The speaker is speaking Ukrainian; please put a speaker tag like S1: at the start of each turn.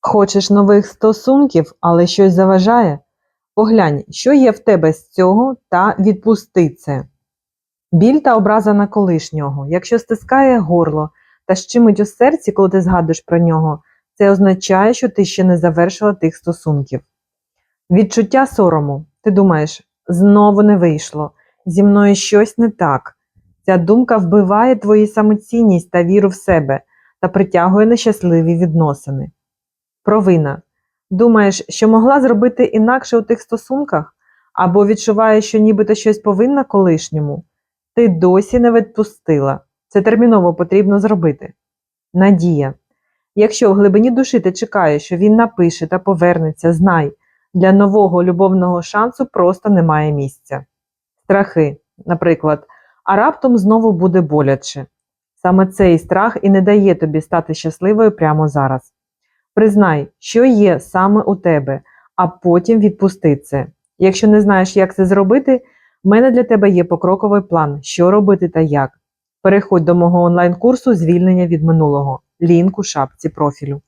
S1: Хочеш нових стосунків, але щось заважає? Поглянь, що є в тебе з цього, та відпусти це. Біль та образа на колишнього. Якщо стискає горло та щемить у серці, коли ти згадуєш про нього, це означає, що ти ще не завершила тих стосунків. Відчуття сорому. Ти думаєш, знову не вийшло, зі мною щось не так. Ця думка вбиває твою самоцінність та віру в себе та притягує нещасливі відносини. Провина. Думаєш, що могла зробити інакше у тих стосунках? Або відчуваєш, що нібито щось повинна колишньому? Ти досі не відпустила. Це терміново потрібно зробити. Надія. Якщо в глибині душі ти чекаєш, що він напише та повернеться, знай, для нового любовного шансу просто немає місця. Страхи, наприклад, а раптом знову буде боляче. Саме цей страх і не дає тобі стати щасливою прямо зараз. Признай, що є саме у тебе, а потім відпусти це. Якщо не знаєш, як це зробити, в мене для тебе є покроковий план, що робити та як. Переходь до мого онлайн-курсу звільнення від минулого. Лінк у шапці профілю.